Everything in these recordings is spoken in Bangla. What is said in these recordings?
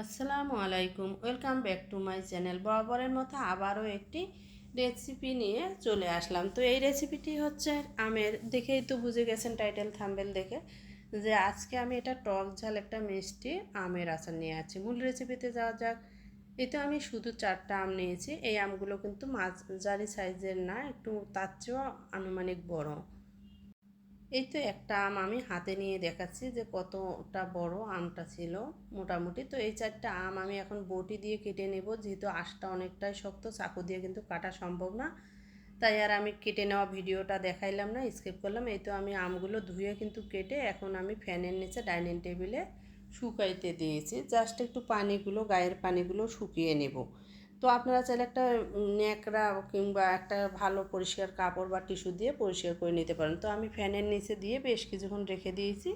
আসসালামু আলাইকুম, welcome back to my channel. বরাবরের মতো আবারও একটি রেসিপি নিয়ে চলে আসলাম। তো এই রেসিপিটি হচ্ছে আমের, দেখেই তো বুঝে গেছেন টাইটেল থাম্বেল দেখে, যে আজকে আমি এটা টক ঝাল একটা মিষ্টি আমের আচার নিয়ে আছি। মূল রেসিপিতে যাওয়া যাক। এতে আমি শুধু চারটা আম নিয়েছি। এই আমগুলো কিন্তু মাঝারি সাইজের না, একটু তার চেয়েও আনুমানিক বড়। এই তো একটা আম আমি হাতে নিয়ে দেখাচ্ছি যে কতটা বড় আমটা ছিল মোটামুটি। তো এই চারটা আম আমি এখন বটি দিয়ে কেটে নেব, যেহেতু আঁশটা অনেকটাই শক্ত, চাকু দিয়ে কিন্তু কাটা সম্ভব না। তাই আর আমি কেটে নেওয়া ভিডিওটা দেখাইলাম না স্কিপ করলাম। এই তো আমি আমগুলো ধুয়ে কিন্তু কেটে এখন আমি ফ্যানের নিচে ডাইনিং টেবিলে শুকাইতে দিয়েছি। জাস্ট একটু পানিগুলো, গায়ের পানিগুলো শুকিয়ে নেব। তো আপনারা চাইলে একটা ন্যাকড়া কিংবা একটা ভালো পরিষ্কার কাপড় বা টিস্যু দিয়ে পরিষ্কার করে নিতে পারেন। তো আমি ফ্যানের নিচে দিয়ে বেশ কিছুক্ষণ রেখে দিয়েছি।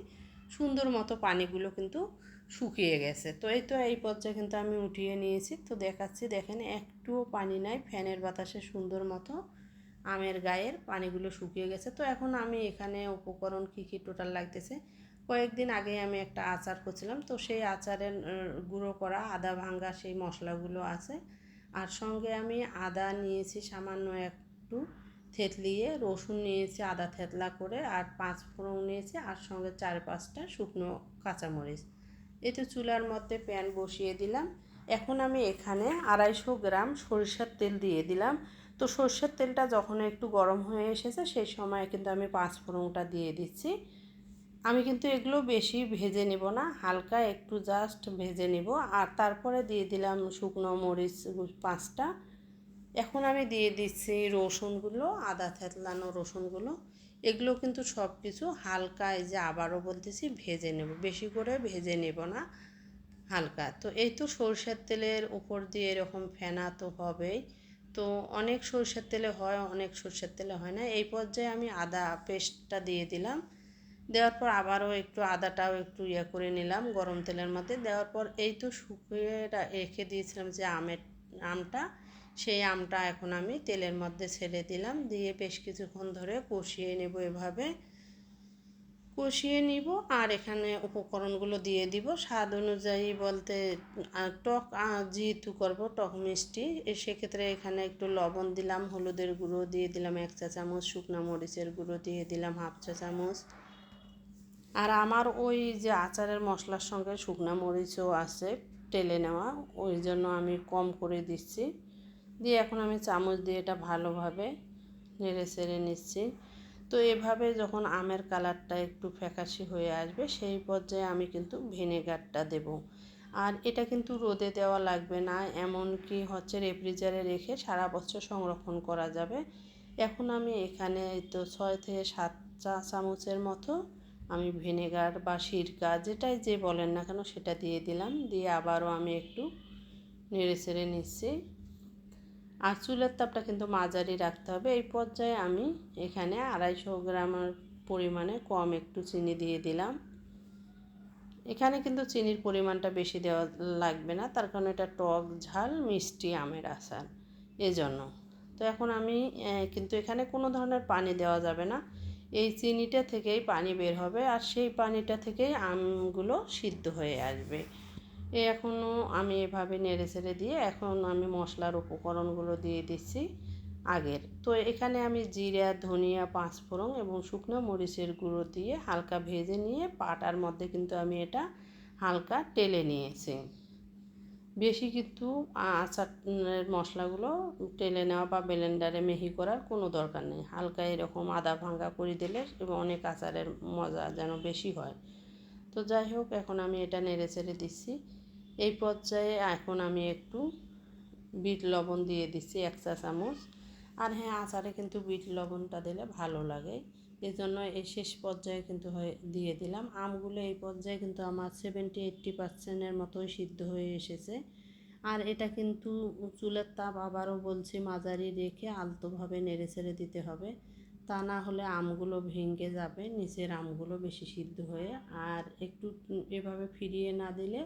সুন্দর মতো পানিগুলো কিন্তু শুকিয়ে গেছে। তো এই তো এই পর্যায়ে কিন্তু আমি উঠিয়ে নিয়েছি। তো দেখাচ্ছি, দেখেন একটুও পানি নাই। ফ্যানের বাতাসে সুন্দর মতো আমের গায়ের পানিগুলো শুকিয়ে গেছে। তো এখন আমি এখানে উপকরণ কী কী টোটাল লাগতেছে? কয়েকদিন আগে আমি একটা আচার করছিলাম। তো সেই আচারের গুঁড়ো করা, আদা ভাঙ্গা সেই মশলাগুলো আছে। আর সঙ্গে আমি আদা নিয়েছি সামান্য একটু থেতলিয়ে, রসুন নিয়েছি আদা থেতলা করে, আর পাঁচ ফোড়ন নিয়েছি আর সঙ্গে চার পাঁচটা শুকনো কাঁচামরিচ। এতে চুলার মধ্যে প্যান বসিয়ে দিলাম। এখন আমি এখানে আড়াইশো গ্রাম সরিষার তেল দিয়ে দিলাম। তো সরষের তেলটা যখন একটু গরম হয়ে এসেছে, সেই সময় কিন্তু আমি পাঁচ ফোড়নটা দিয়ে দিচ্ছি। আমি কিন্তু এগুলো বেশি ভেজে নেব না, হালকা একটু জাস্ট ভেজে নেব। আর তারপরে দিয়ে দিলাম শুকনো মরিচ পাঁচটা। এখন আমি দিয়ে দিচ্ছি রসুনগুলো, আদা থেতলানো রসুনগুলো। এগুলো কিন্তু সব কিছু হালকা, এই যে আবারও বলতেছি, ভেজে নেব। বেশি করে ভেজে নেব না, হালকা। তো এই তো সরষের তেলের উপর দিয়ে এরকম ফেনা তো হবেই। তো অনেক সরষের তেলে হয়, অনেক সরষের তেলে হয় না। এই পর্যায়ে আমি আদা পেস্টটা দিয়ে দিলাম। দেওয়ার পর আবারও একটু আদাটাও একটু ইয়ে করে নিলাম, গরম তেলের মধ্যে। দেওয়ার পর এই তো শুকিয়ে রেখে দিয়েছিলাম যে আমের, আমটা, সেই আমটা এখন আমি তেলের মধ্যে ছেড়ে দিলাম। দিয়ে বেশ কিছুক্ষণ ধরে কষিয়ে নেব এভাবে। কষিয়ে নিব আর এখানে উপকরণগুলো দিয়ে দিব। স্বাদ অনুযায়ী বলতে টক যেহেতু করব টক মিষ্টি সেক্ষেত্রে এখানে একটু লবণ দিলাম, হলুদের গুঁড়ো দিয়ে দিলাম, এক চা চামচ শুকনো মরিচের গুঁড়ো দিয়ে দিলাম, হাফ চা চামচ আর আমার ওই যে আচারের মশলার সঙ্গে শুকনো মরিচও আছে, টেলে নেওয়া। ওই জন্য আমি কম করে দিচ্ছি। দিয়ে এখন আমি চামচ দিয়ে এটা ভালোভাবে নেড়ে চেড়ে নিচ্ছি। তো এভাবে যখন আমের কালারটা একটু ফ্যাকাশি হয়ে আসবে, সেই পর্যায়ে আমি কিন্তু ভিনেগারটা দেব। আর এটা কিন্তু রোদে দেওয়া লাগবে না এমন কি হচ্ছে রেফ্রিজারে রেখে সারা বছর সংরক্ষণ করা যাবে। এখন আমি এখানে তো ছয় থেকে সাত চা চামচের মতো আমি ভিনেগার বা সিরকা, যেটাই যে বলেন না কেন সেটা দিয়ে দিলাম। দিয়ে আবারও আমি একটু নেড়ে চেড়ে নিচ্ছি। আর চুলের তাপটা কিন্তু মাঝারি রাখতে হবে। এই পর্যায়ে আমি এখানে আড়াইশো গ্রামের পরিমাণে কম একটু চিনি দিয়ে দিলাম। এখানে কিন্তু চিনির পরিমাণটা বেশি দেওয়া লাগবে না। তার কারণ এটা টক ঝাল, মিষ্টি আমের আচার। এজন্য। তো এখন আমি কিন্তু এখানে কোনো ধরনের পানি দেওয়া যাবে না। এই চিনিটা থেকেই পানি বের হবে আর সেই পানিটা থেকেই আমগুলো সিদ্ধ হয়ে আসবে। এখনও আমি এভাবে নেড়ে ছেড়ে দিয়ে এখন আমি মশলার উপকরণগুলো দিয়ে দিচ্ছি আগের। তো এখানে আমি জিরা, ধনিয়া, পাঁচফোড়ন এবং শুকনো মরিচের গুঁড়ো দিয়ে হালকা ভেজে নিয়ে পাটার মধ্যে কিন্তু আমি এটা হালকা টেলে নিয়েছি। বেশি কিন্তু আচারের মশলাগুলো টেলে নেওয়া বা ব্লেন্ডারে মেহি করার কোনো দরকার নেই। হালকা এরকম আদা ভাঙ্গা করে দিলে এবং অনেক আচারের মজা যেন বেশি হয়। তো যাই হোক, এখন আমি এটা নেড়ে চেড়ে দিচ্ছি। এই পর্যায়ে এখন আমি একটু বিট লবণ দিয়ে দিচ্ছি এক চা চামচ আর হ্যাঁ আচারে কিন্তু বিট লবণটা দিলে ভালো লাগে। জন্য এই শেষ পর্যায়ে কিন্তু হয়ে, দিয়ে দিলাম। আমগুলো এই পর্যায়ে কিন্তু আমার সেভেন্টি এইট্টি পার্সেন্টের মতোই সিদ্ধ হয়ে এসেছে। আর এটা কিন্তু চুলের তাপ আবারও বলছি মাঝারি রেখে আলতোভাবে নেড়ে ছেড়ে দিতে হবে। তা না হলে আমগুলো ভেঙে যাবে, নিচের আমগুলো বেশি সিদ্ধ হয়ে। আর একটু এভাবে ফিরিয়ে না দিলে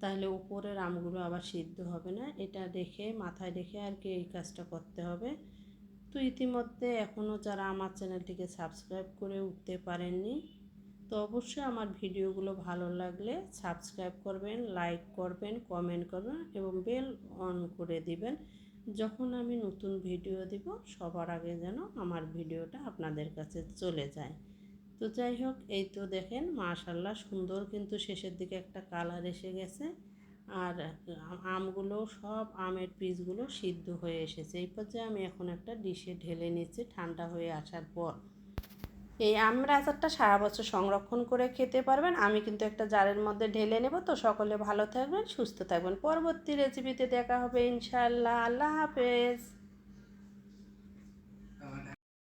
তাহলে উপরের আমগুলো আবার সিদ্ধ হবে না। এটা রেখে, মাথায় রেখে আর কি এই কাজটা করতে হবে। তো ইতিমধ্যে এখনও যারা আমার চ্যানেলটিকে সাবস্ক্রাইব করে উঠতে পারেননি, তো অবশ্যই আমার ভিডিওগুলো ভালো লাগলে সাবস্ক্রাইব করবেন, লাইক করবেন, কমেন্ট করবেন এবং বেল অন করে দিবেন। যখন আমি নতুন ভিডিও দিব, সবার আগে যেন আমার ভিডিওটা আপনাদের কাছে চলে যায়। তো যাই হোক, এই তো দেখেন মাশাল্লাহ সুন্দর কিন্তু শেষের দিকে একটা কালার এসে গেছে। আর আমগুলো সব আমের পিসগুলো সিদ্ধ হয়ে এসেছে। এই পর্যায়ে আমি এখন একটা ডিশে ঢেলে নিচ্ছি ঠান্ডা হয়ে আসার পর। এই আমের আচারটা সারা বছর সংরক্ষণ করে খেতে পারবেন। আমি কিন্তু একটা জারের মধ্যে ঢেলে নেব। তো সকলে ভালো থাকবেন, সুস্থ থাকবেন। পরবর্তী রেসিপিতে দেখা হবে ইনশাল্লাহ আল্লাহ হাফেজ।